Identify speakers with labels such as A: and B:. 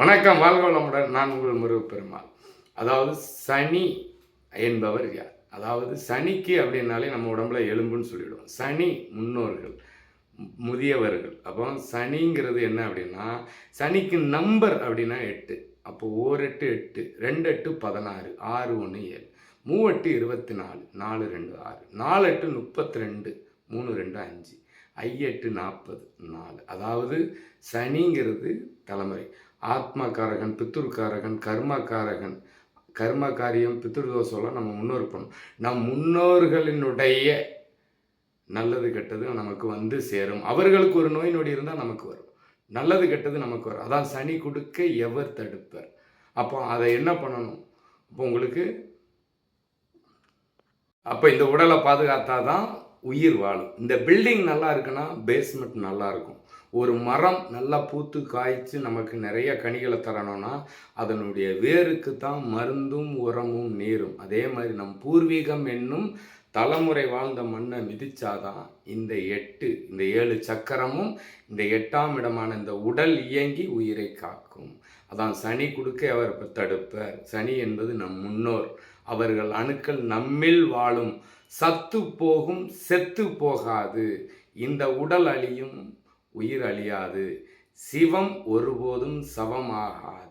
A: வணக்கம் வாழ்க வளமுடன். நான் உங்கள் முருகப்பெருமாள். அதாவது சனி என்பவர் யார்? அதாவது சனிக்கு அப்படின்னாலே நம்ம உடம்புல எலும்புன்னு சொல்லிவிடுவோம் சனி முன்னோர்கள் முதியவர்கள். அப்போ சனிங்கிறது என்ன அப்படின்னா சனிக்கு நம்பர் அப்படின்னா எட்டு. அப்போ ஓர் எட்டு எட்டு ரெண்டு எட்டு பதினாறு ஆறு ஒன்று ஏழு. மூவெட்டு இருபத்தி நாலு நாலு ரெண்டு ஆறு. நாலு எட்டு முப்பத்தி ரெண்டு மூணு ரெண்டு அஞ்சு. ஐயெட்டு நாற்பது நாலு. அதாவது சனிங்கிறது தலைமுறை. ஆத்மாக்காரகன் பித்துருக்காரகன் கர்மக்காரகன் கர்ம காரியம் பித்ருதோஷம்லாம் நம்ம முன்னோர் பண்ணணும். நம் முன்னோர்களினுடைய நல்லது கெட்டது நமக்கு வந்து சேரும். அவர்களுக்கு ஒரு நோய் நொடி இருந்தால் நமக்கு வரும். நல்லது கெட்டது நமக்கு வரும். அதான் சனி கொடுக்க எவர் தடுப்பர். அப்போ அதை என்ன பண்ணணும்? அப்போ உங்களுக்கு அப்போ இந்த உடலை பாதுகாத்தாதான் உயிர் வாழும் இந்த பில்டிங் நல்லா இருக்குன்னா பேஸ்மெண்ட் நல்லா இருக்கும். ஒரு மரம் நல்லா பூத்து காய்ச்சி நமக்கு நிறைய கனிகளை தரணும்னா அதனுடைய வேருக்கு தான் மருந்தும் உரமும் நீரும். அதே மாதிரி நம் பூர்வீகம் என்னும் தலைமுறை வாழ்ந்த மண்ணை மிதிச்சாதான் இந்த எட்டு இந்த ஏழு சக்கரமும் இந்த எட்டாம் இடமான இந்த உடல் இயங்கி உயிரை காக்கும். அதான் சனி கொடுக்க அவர் தடுப்பர். சனி என்பது நம் முன்னோர். அவர்கள் அணுக்கள் நம்மில் வாழும். சத்து போகும் செத்து போகாது. இந்த உடல் அழியும் உயிர் அழியாது. சிவம் ஒருபோதும் சவமாகாது.